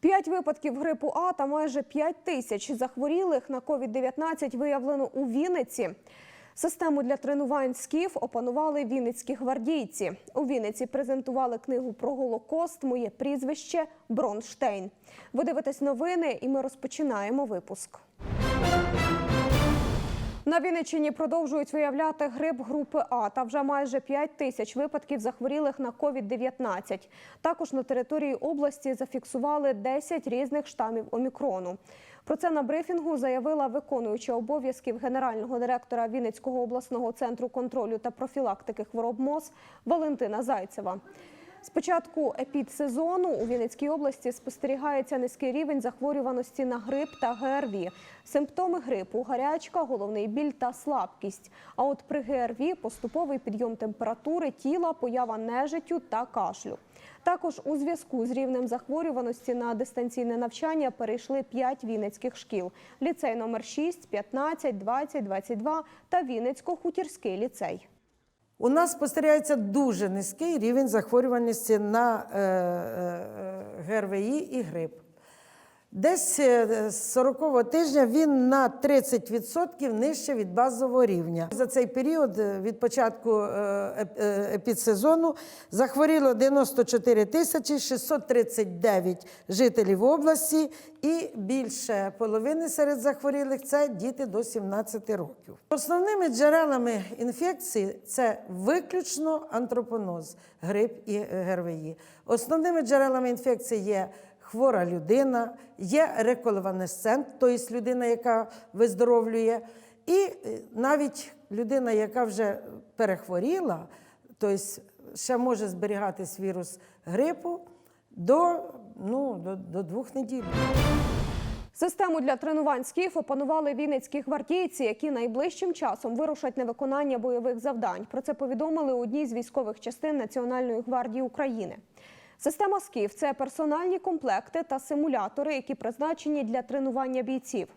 П'ять випадків грипу А та майже 5 тисяч захворілих на COVID-19 виявлено у Вінниці. Систему для тренувань СКІФ опанували вінницькі гвардійці. У Вінниці презентували книгу про Голокост Моє прізвище Бронштейн. Ви дивитесь новини, і ми розпочинаємо випуск. На Вінниччині продовжують виявляти грип групи А та вже майже 5 тисяч випадків захворілих на COVID-19. Також на території області зафіксували 10 різних штамів омікрону. Про це на брифінгу заявила виконуюча обов'язків генерального директора Вінницького обласного центру контролю та профілактики хвороб МОЗ Валентина Зайцева. З початку епідсезону у Вінницькій області спостерігається низький рівень захворюваності на грип та ГРВІ. Симптоми грипу – гарячка, головний біль та слабкість. А от при ГРВІ – поступовий підйом температури тіла, поява нежиттю та кашлю. Також у зв'язку з рівнем захворюваності на дистанційне навчання перейшли 5 вінницьких шкіл. Ліцей номер 6, 15, 20, 22 та Вінницько-Хутірський ліцей. У нас спостерігається дуже низький рівень захворюваності на е, е, ГРВІ і грип. Десь е, з 40-го тижня він на 30% нижче від базового рівня. За цей період е, від початку е, е, епідсезону захворіло 94 тисячі 639 жителів області, і більше половини серед захворілих це діти до 17 років. Основними джерелами інфекції це виключно антропоноз, грип і е, ГРВІ. Основними джерелами інфекції є хвора людина, є реконвалесцент, тобто людина, яка виздоровлює, і е, навіть людина, яка вже перехворіла, тобто ще може зберігатись вірус грипу до, ну, до, до двох неділь. Систему для тренувань СКІФ опанували вінницькі гвардійці, які найближчим часом вирушать на виконання бойових завдань. Про це повідомили у одній з військових частин Національної гвардії України. Система СКІФ це персональні комплекти та симулятори, які призначені для тренування бійців.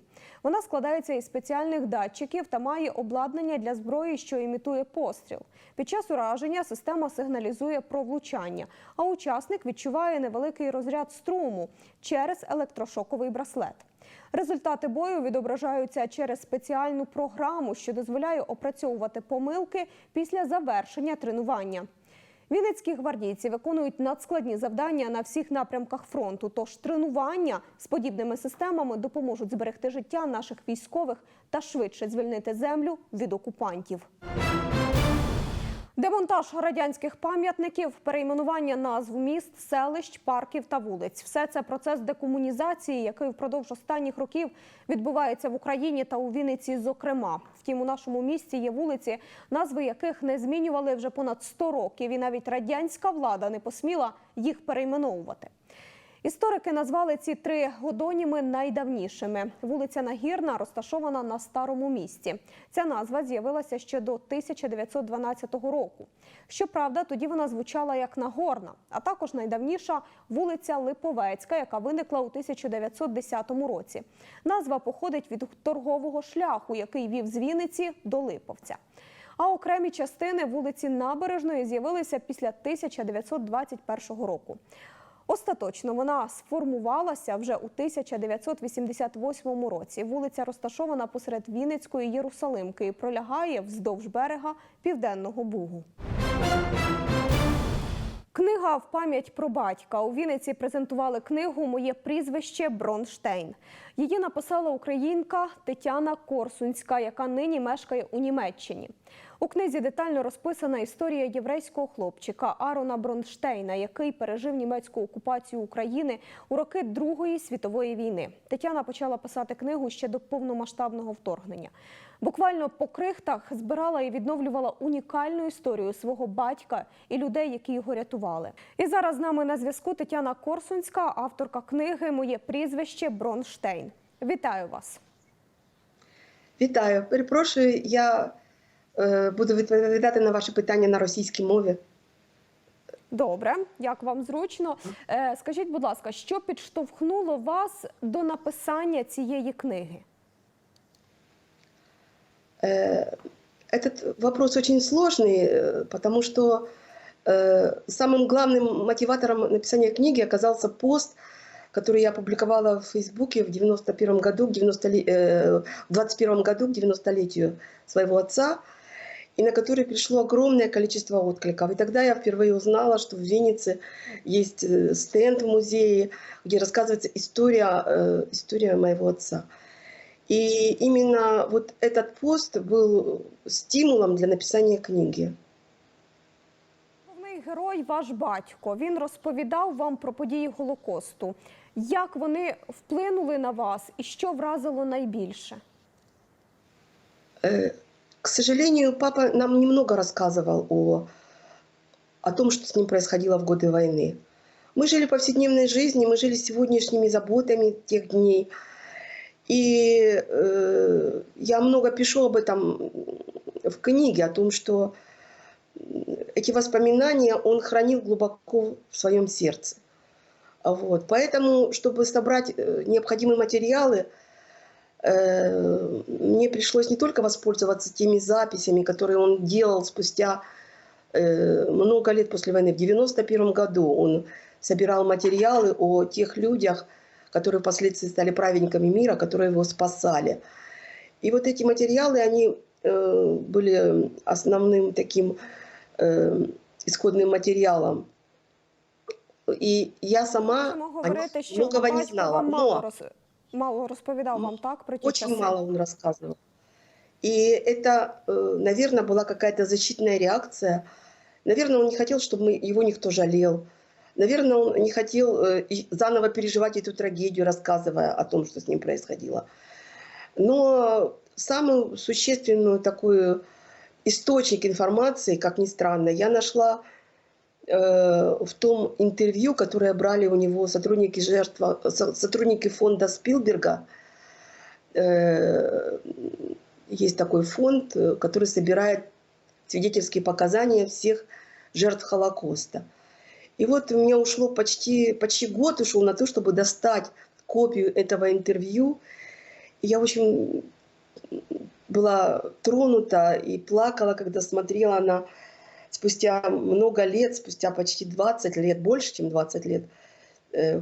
Вона складається із спеціальних датчиків та має обладнання для зброї, що імітує постріл. Під час ураження система сигналізує про влучання, а учасник відчуває невеликий розряд струму через електрошоковий браслет. Результати бою відображаються через спеціальну програму, що дозволяє опрацьовувати помилки після завершення тренування. Вінницькі гвардійці виконують надскладні завдання на всіх напрямках фронту. Тож тренування з подібними системами допоможуть зберегти життя наших військових та швидше звільнити землю від окупантів. Демонтаж радянських пам'ятників, перейменування назв міст, селищ, парків та вулиць все це процес декомунізації, який впродовж останніх років відбувається в Україні та у Вінниці. Зокрема, втім, у нашому місті є вулиці, назви яких не змінювали вже понад 100 років, і навіть радянська влада не посміла їх перейменовувати. Історики назвали ці три годоніми найдавнішими. Вулиця Нагірна розташована на старому місті. Ця назва з'явилася ще до 1912 року. Щоправда, тоді вона звучала як Нагорна, а також найдавніша вулиця Липовецька, яка виникла у 1910 році. Назва походить від торгового шляху, який вів з Вінниці до Липовця. А окремі частини вулиці Набережної з'явилися після 1921 року. Остаточно вона сформувалася вже у 1988 році. Вулиця розташована посеред Вінницької Єрусалимки і пролягає вздовж берега Південного Бугу. Книга в пам'ять про батька. У Вінниці презентували книгу Моє прізвище Бронштейн. Її написала українка Тетяна Корсунська, яка нині мешкає у Німеччині. У книзі детально розписана історія єврейського хлопчика Арона Бронштейна, який пережив німецьку окупацію України у роки Другої світової війни. Тетяна почала писати книгу ще до повномасштабного вторгнення. Буквально по крихтах збирала і відновлювала унікальну історію свого батька і людей, які його рятували. І зараз з нами на зв'язку Тетяна Корсунська, авторка книги Моє прізвище Бронштейн. Вітаю вас. Вітаю. Перепрошую, я буду відповідати на ваші питання на російській мові. Добре, як вам зручно. Е, скажіть, будь ласка, що підштовхнуло вас до написання цієї книги? Э, Этот вопрос очень сложный, э, потому что э, самым главным мотиватором написания книги оказался пост, который я опубликовала в Фейсбуке в 91 году, к 90 ле- э, в 21 году к 90-летию своего отца, и на который пришло огромное количество откликов. И тогда я впервые узнала, что в Виннице есть э, стенд в музее, где рассказывается история, э, история моего отца. И именно вот этот пост был стимулом для написания книги. Головний герой ваш батько. Він розповідав вам про події Голокосту. Як вони вплинули на вас і що вразило найбільше? Э, К сожалению, папа нам немного рассказывал о, о том, что с ним происходило в годы войны. Мы жили повседневной жизнью, мы жили сегодняшними заботами тех дней. И э, я много пишу об этом в книге, о том, что эти воспоминания он хранил глубоко в своем сердце. Вот. Поэтому, чтобы собрать э, необходимые материалы, мне пришлось не только воспользоваться теми записями, которые он делал спустя э, много лет после войны. В 91 году он собирал материалы о тех людях, которые впоследствии стали праведниками мира, которые его спасали. И вот эти материалы, они э, были основным таким э, исходным материалом. И я сама Можемо о них говорити, що многого не знала. Но. Мало розповідав вам так про очень часи? мало он рассказывал. И это, э, наверное, была какая-то защитная реакция. Наверное, он не хотел, чтобы его никто жалел. Наверное, он не хотел э, заново переживать эту трагедию, рассказывая о том, что с ним происходило. Но самую существенную такую источник информации, как ни странно, я нашла в том интервью, которое брали у него сотрудники, жертва, со- сотрудники фонда Спилберга. Э, Есть такой фонд, э, который собирает свидетельские показания всех жертв Холокоста. И вот у меня ушло почти, почти год ушел на то, чтобы достать копию этого интервью. И я очень была тронута и плакала, когда смотрела на спустя много лет, спустя почти 20 лет, больше, чем 20 лет, э,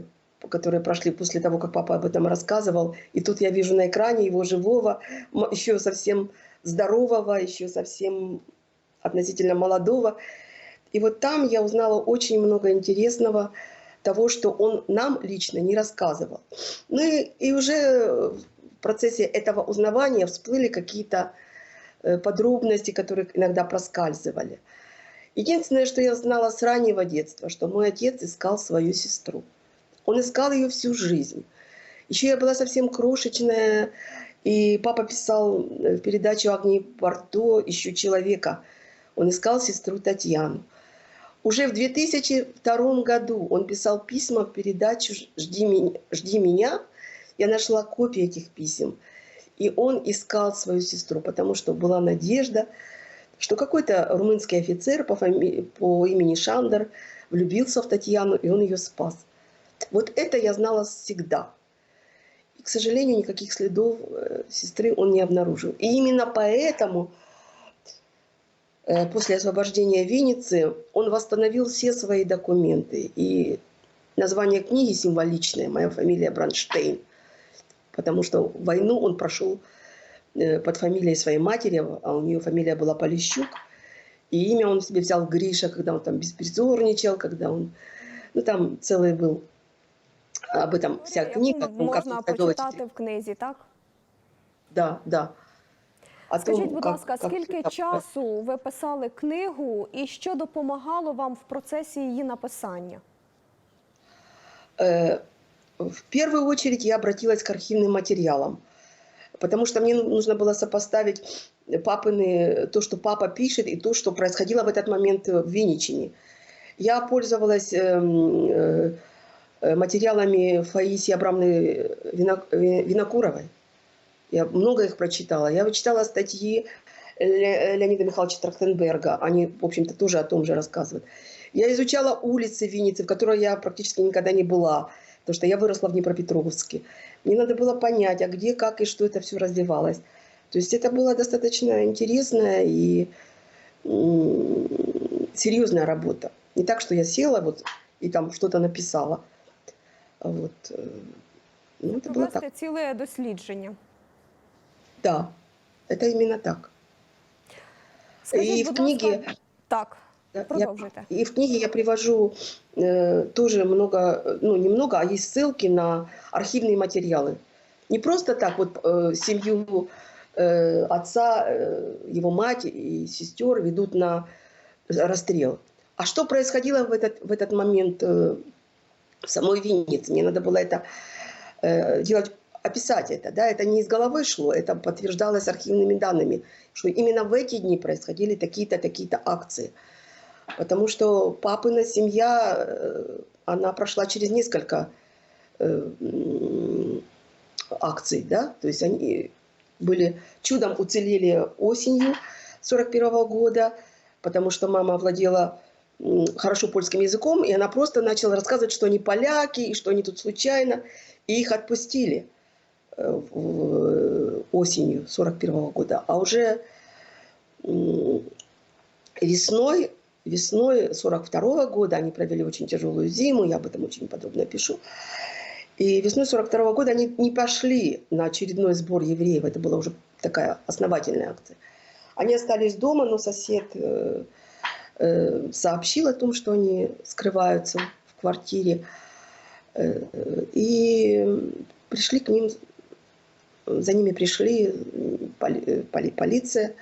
которые прошли после того, как папа об этом рассказывал. И тут я вижу на экране его живого, еще совсем здорового, еще совсем относительно молодого. И вот там я узнала очень много интересного того, что он нам лично не рассказывал. Ну и, и уже в процессе этого узнавания всплыли какие-то э, подробности, которые иногда проскальзывали. Единственное, что я знала с раннего детства, что мой отец искал свою сестру. Он искал ее всю жизнь. Еще я была совсем крошечная, и папа писал э, в передачу Агнии Бордо «Ищу человека». Он искал сестру Татьяну. Уже в 2002 году он писал письма в передачу «Жди меня». «Жди меня». Я нашла копии этих писем. И он искал свою сестру, потому что была надежда, что какой-то румынский офицер по, фами- по имени Шандер влюбился в Татьяну, и он ее спас. Вот это я знала всегда. И, к сожалению, никаких следов э, сестры он не обнаружил. И именно поэтому э, после освобождения Винницы он восстановил все свои документы. И название книги символичное, моя фамилия Бранштейн. Потому что войну он прошел под фамилией своей матери, а у нее фамилия была Полищук. И имя он себе взял Гриша, когда он там беспризорничал, когда он... Ну, там целый был об этом вся Яку книга. о том, как можна он торговать- почитати в книзі, так? Да, да. О Скажіть, том, будь как- ласка, как скільки это- часу ви писали книгу і що допомагало вам в процесі її написання? Э, В первую очередь я обратилась к архивным материалам, Потому что мне нужно было сопоставить папины, то, что папа пишет, и то, что происходило в этот момент в Винничине. Я пользовалась эм, э, материалами Фаисии Абрамны Винок- Ви- Винокуровой. Я много их прочитала. Я читала статьи Ле- Леонида Михайловича Трахтенберга. Они, в общем-то, тоже о том же рассказывают. Я изучала улицы Винницы, в которой я практически никогда не была, потому что я выросла в Днепропетровске. Мне надо было понять, а где, как и что это все развивалось. То То есть это была достаточно интересная и м, серьезная работа. Не так, что я села вот и там что-то написала. А Вот. э, Ну, это было так. Провести ціле дослідження. Да, это именно так. Скажіть, И в будь книге, ласка, так, да, я продовжуйте. И в книге я привожу э, тоже много, ну не много, а есть ссылки на архивные материалы. Не просто так вот э, семью э, отца, э, его мать и сестер ведут на расстрел. А что происходило в этот, в этот момент э, в самой Виннице? Мне надо было это э, делать, описать это. Да? Это не из головы шло, это подтверждалось архивными данными, что именно в эти дни происходили такие-то, такие-то акции. Потому что папина семья, э, она прошла через несколько э, акций, да, то есть они были чудом уцелели осенью 41 года, потому что мама владела хорошо польским языком, и она просто начала рассказывать, что они поляки, и что они тут случайно, и их отпустили э, осенью 41 года. А уже весной, весной 42 года они провели очень тяжелую зиму, я об этом очень подробно пишу. И весной 42 года они не пошли на очередной сбор евреев, это была уже такая основательная акция. Они остались дома, но сосед э, э, сообщил о том, что они скрываются в квартире. Э, И пришли к ним, за ними пришли поли- поли- полиция.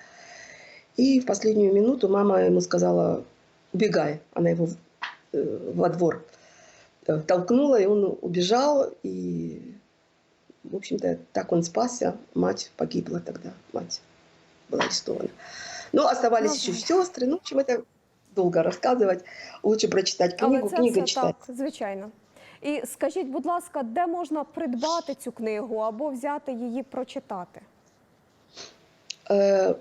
И в последнюю минуту мама ему сказала, убегай. Она его э, во двор э, толкнула, и он убежал. И, в общем-то, так он спасся. Мать погибла тогда. Мать была арестована. Но оставались Ну, еще да. сестры. Ну, в общем, это долго рассказывать. Лучше прочитать книгу. Але це Книга все читать. так, звичайно. І скажіть, будь ласка, де можна придбати цю книгу або взяти її прочитати? Э,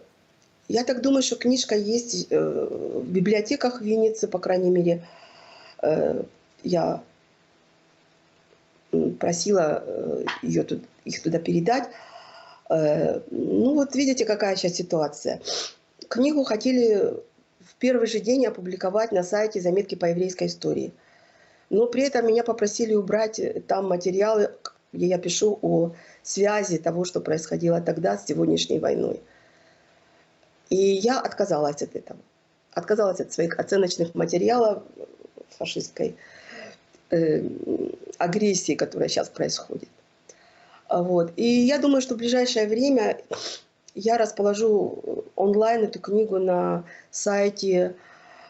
Я так думаю, что книжка есть э, в библиотеках Винницы, по крайней мере. Э, Я просила э, ее их туда передать. Ну вот видите, какая сейчас ситуация. Книгу хотели в первый же день опубликовать на сайте «Заметки по еврейской истории». Но при этом меня попросили убрать там материалы, где я пишу о связи того, что происходило тогда с сегодняшней войной. И я отказалась от этого. Отказалась от своих оценочных материалов фашистской э, агрессии, которая сейчас происходит. А Вот. И я думаю, что в ближайшее время я расположу онлайн эту книгу на сайте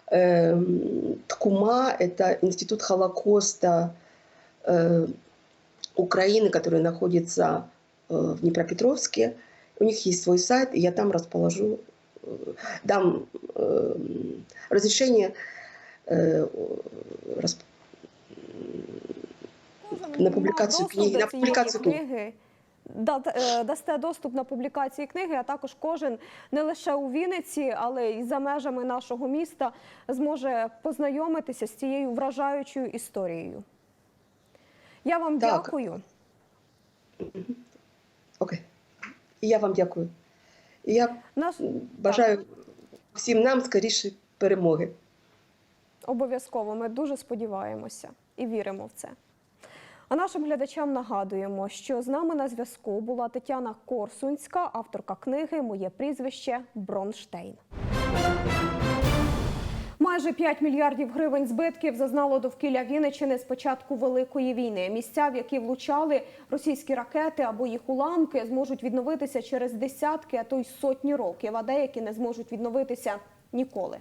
эм, ТКУМА, это Институт Холокоста э, Украины, который находится э, в Днепропетровске. У них есть свой сайт, и я там расположу, э, дам э, разрешение э, расп- На публікацію книги, на цієї публікацію книги. е, Дасте доступ на публікації книги, а також кожен не лише у Вінниці, але й за межами нашого міста зможе познайомитися з цією вражаючою історією. Я вам Так. дякую. Окей. І я вам дякую. І я Нас... бажаю всім нам скоріше перемоги. Обов'язково ми дуже сподіваємося і віримо в це. А нашим глядачам нагадуємо, що з нами на зв'язку була Тетяна Корсунська, авторка книги Моє прізвище Бронштейн. Майже 5 мільярдів гривень збитків зазнало довкілля Вінниччини з початку великої війни. Місця, в які влучали російські ракети або їх уламки, зможуть відновитися через десятки, а то й сотні років, а деякі не зможуть відновитися ніколи.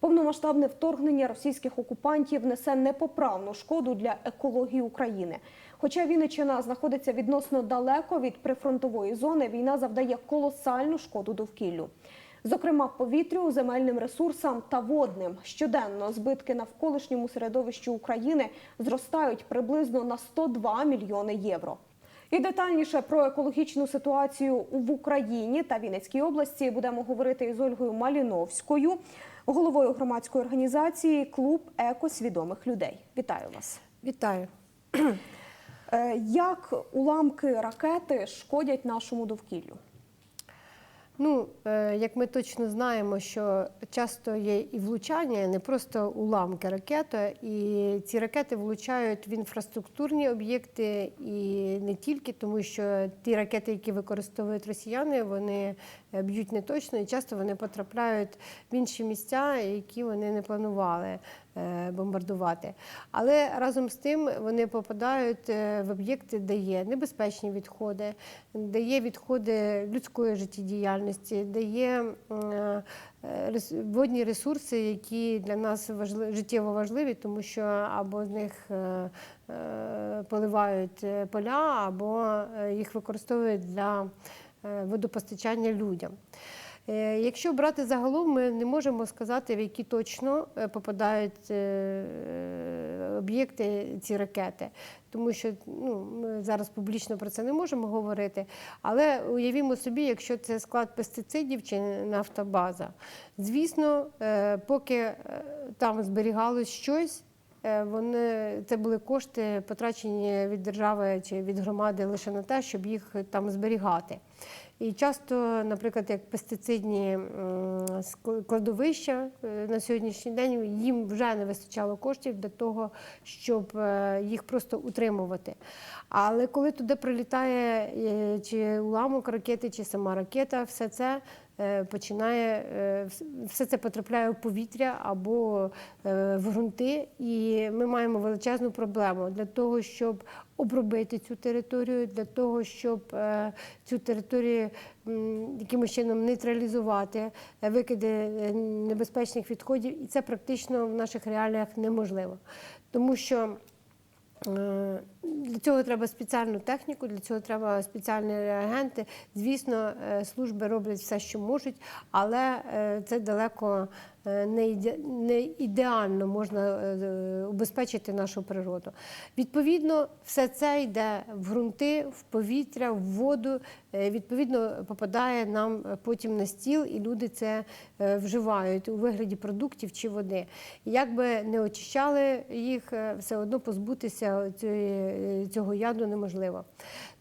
Повномасштабне вторгнення російських окупантів несе непоправну шкоду для екології України. Хоча Вінниччина знаходиться відносно далеко від прифронтової зони, війна завдає колосальну шкоду довкіллю. Зокрема, повітрю, земельним ресурсам та водним. Щоденно збитки навколишньому середовищу України зростають приблизно на 102 мільйони євро. І детальніше про екологічну ситуацію в Україні та Вінницькій області будемо говорити із Ольгою Маліновською, головою громадської організації Клуб екосвідомих людей. Вітаю вас. Вітаю. Е, Як уламки ракети шкодять нашому довкіллю? Ну, е, як ми точно знаємо, що часто є і влучання, не просто уламки ракети, і ці ракети влучають в інфраструктурні об'єкти і не тільки, тому що ті ракети, які використовують росіяни, вони е, б'ють не точно і часто вони потрапляють в інші місця, які вони не планували бомбардувати. Але разом з тим вони попадають е, в об'єкти, де є небезпечні відходи, де є відходи людської життєдіяльності, де є е, водні ресурси, які для нас важли- життєво важливі, тому що або з них е, е, поливають е, поля, або е, їх використовують для е, водопостачання людям. Е, Якщо брати загалом, ми не можемо сказати, в які точно е, попадають е, об'єкти ці ракети, тому що ну, ми зараз публічно про це не можемо говорити. Але уявімо собі, якщо це склад пестицидів чи нафтобаза. Звісно, поки там зберігалось щось. Вони це були кошти, потрачені від держави чи від громади лише на те, щоб їх там зберігати. І часто, наприклад, як пестицидні складовища кладовища е, на сьогоднішній день їм вже не вистачало коштів для того, щоб е, їх просто утримувати. Але коли туди прилітає е, чи уламок ракети, чи сама ракета, все це починає е, все це потрапляє в повітря або е, в ґрунти, і ми маємо величезну проблему. Для того, щоб обробити цю територію, для того, щоб е, цю територію якимось чином нейтралізувати, е, викиди е, небезпечних відходів, і це практично в наших реаліях неможливо, тому що. Для цього треба спеціальну техніку, для цього треба спеціальні реагенти. Звісно, е, служби роблять все, що можуть, але е, це далеко е, не ідеально можна убезпечити нашу природу. Відповідно, все це йде в ґрунти, в повітря, в воду. Відповідно, попадає нам потім на стіл, і люди це вживають у вигляді продуктів чи води. Як би не очищали їх, все одно позбутися цієї- цього яду неможливо.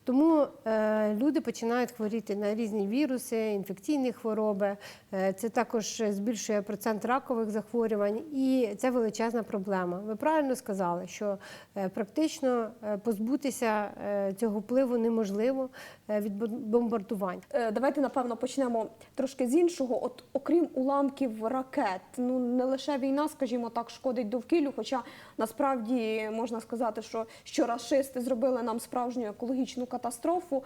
Тому е, люди починають хворіти на різні віруси, інфекційні хвороби. Е, це також збільшує процент ракових захворювань, і це величезна проблема. Ви правильно сказали, що е, практично позбутися цього впливу неможливо від бом- бомбардувань. Давайте напевно почнемо трошки з іншого. От окрім уламків ракет, ну не лише війна, скажімо так, шкодить довкіллю. Хоча насправді можна сказати, що, що рашисти зробили нам справжню екологічну катастрофу.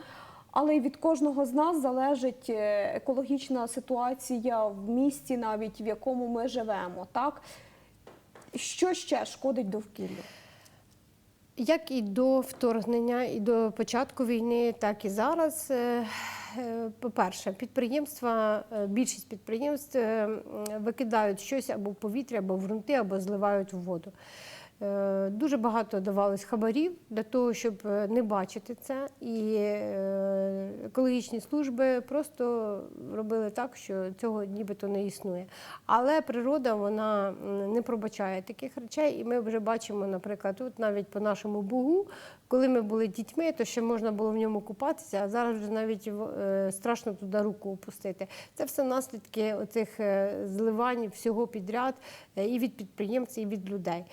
Але від кожного з нас залежить е, екологічна ситуація в місті, навіть в якому ми живемо. Так що ще шкодить довкіллю? Як і до вторгнення, і до початку війни, так і зараз. Е, е, По-перше, підприємства, більшість підприємств викидають щось або в повітря, або в ґрунти, або зливають в воду. Е, Дуже багато давалось хабарів для того, щоб е, не бачити це. І е, екологічні служби просто робили так, що цього нібито не існує. Але природа вона не пробачає таких речей, і ми вже бачимо, наприклад, тут навіть по нашому бугу, коли ми були дітьми, то ще можна було в ньому купатися, а зараз вже навіть страшно туди руку опустити. Це все наслідки оцих зливань всього підряд і від підприємців, і від людей.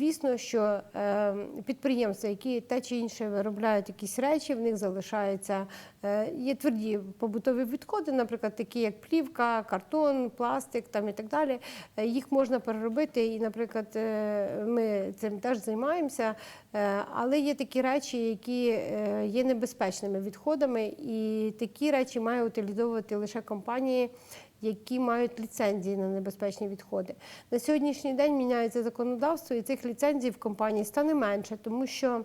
Звісно, що е, підприємства, які те чи інше виробляють якісь речі, в них залишаються е, є тверді побутові відходи, наприклад, такі як плівка, картон, пластик там і так далі. Е, Їх можна переробити, і, наприклад, ми цим теж займаємося. Але є такі речі, які є небезпечними відходами, і такі речі має утилізовувати лише компанії, які мають ліцензії на небезпечні відходи. На сьогоднішній день міняється законодавство, і цих ліцензій в компанії стане менше, тому що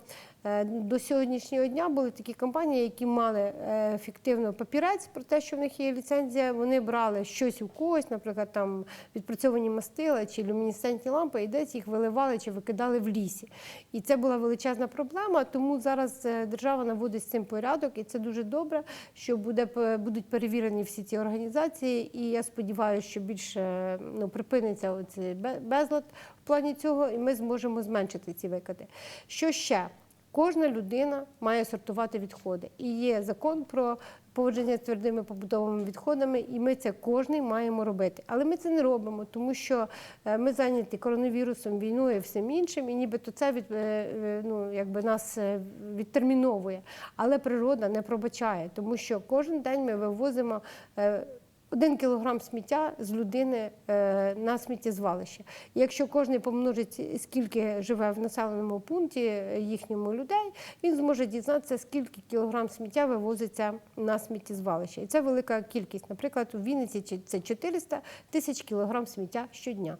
до сьогоднішнього дня були такі компанії, які мали е, фіктивно папірець про те, що в них є ліцензія. Вони брали щось у когось, наприклад, там відпрацьовані мастила чи люмінесцентні лампи, і десь їх виливали чи викидали в лісі. І це була величезна проблема. Тому зараз е, держава наводить з цим порядок, і це дуже добре, що буде будуть перевірені всі ці організації. І я сподіваюся, що більше ну припиниться оцей безлад в плані цього, і ми зможемо зменшити ці викиди. Що ще? Кожна людина має сортувати відходи. І є закон про поводження з твердими побутовими відходами, і ми це кожний маємо робити. Але ми це не робимо, тому що е, ми зайняті коронавірусом, війною всім іншим, і нібито це від, е, е, ну, якби нас відтерміновує. Але природа не пробачає, тому що кожен день ми вивозимо. Один кілограм сміття з людини е, на сміттєзвалище. Якщо кожен помножить, скільки живе в населеному пункті е, їхньому людей, він зможе дізнатися, скільки кілограм сміття вивозиться на сміттєзвалище. І це велика кількість. Наприклад, у Вінниці це 400 тисяч кілограм сміття щодня.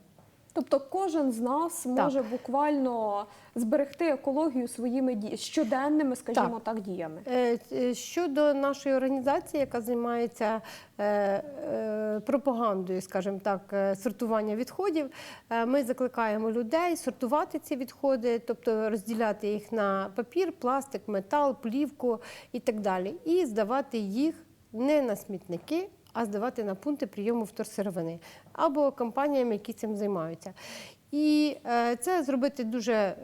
Тобто кожен з нас може буквально зберегти екологію своїми ді- щоденними, скажімо так, діями. Е, е, Щодо нашої організації, яка займається е, пропагандою, скажімо так, сортування відходів, ми закликаємо людей сортувати ці відходи, тобто розділяти їх на папір, пластик, метал, плівку і так далі, і здавати їх не на смітники. А здавати на пункти прийому вторсировини або компаніям, які цим займаються. І е, це зробити дуже е,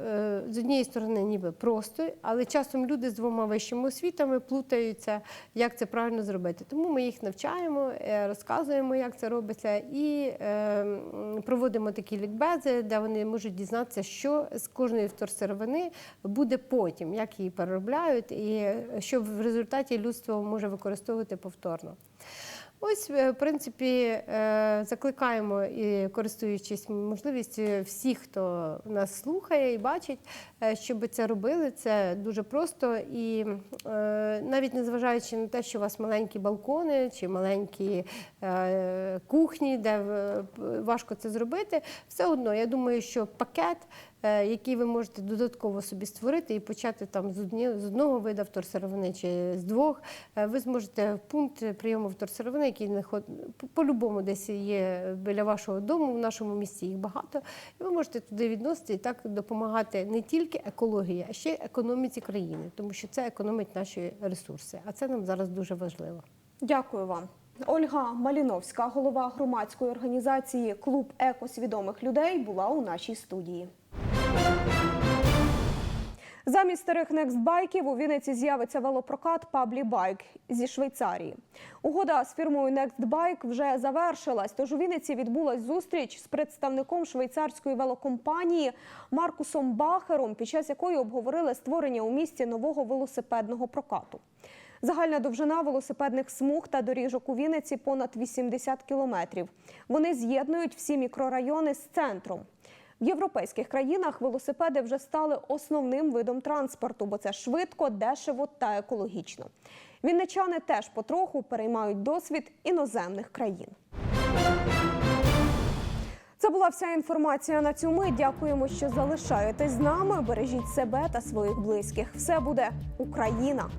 з однієї сторони, ніби просто, але часом люди з двома вищими освітами плутаються, як це правильно зробити. Тому ми їх навчаємо, е, розказуємо, як це робиться, і проводимо такі лікбези, де вони можуть дізнатися, що з кожної вторсировини буде потім, як її переробляють, і що в результаті людство може використовувати повторно. Ось, е, в принципі, е, закликаємо і користуючись можливістю всіх, хто нас слухає і бачить, е, щоб це робили. Це дуже просто. І навіть незважаючи на те, що у вас маленькі балкони чи маленькі кухні, де важко це зробити, все одно я думаю, що пакет. Е, Який ви можете додатково собі створити і почати там з одного виду вторсировини чи з двох, е, ви зможете в пункт прийому вторсировини, який по-любому десь є біля вашого дому, в нашому місті їх багато. І ви можете туди відносити і так допомагати не тільки екології, а ще й економіці країни, тому що це економить наші ресурси. А це нам зараз дуже важливо. Дякую вам. Ольга Маліновська, голова громадської організації Клуб екосвідомих людей, була у нашій студії. Замість старих некстбайків у Вінниці з'явиться велопрокат Паблі Байк зі Швейцарії. Угода з фірмою Nextbike вже завершилась. Тож у Вінниці відбулась зустріч з представником швейцарської велокомпанії Маркусом Бахером, під час якої обговорили створення у місті нового велосипедного прокату. Загальна довжина велосипедних смуг та доріжок у Вінниці понад 80 кілометрів. Вони з'єднують всі мікрорайони з центром. В європейських країнах велосипеди вже стали основним видом транспорту, бо це швидко, дешево та екологічно. Вінничани теж потроху переймають досвід іноземних країн. Це була вся інформація на цю мить. Дякуємо, що залишаєтесь з нами. Бережіть себе та своїх близьких. Все буде Україна!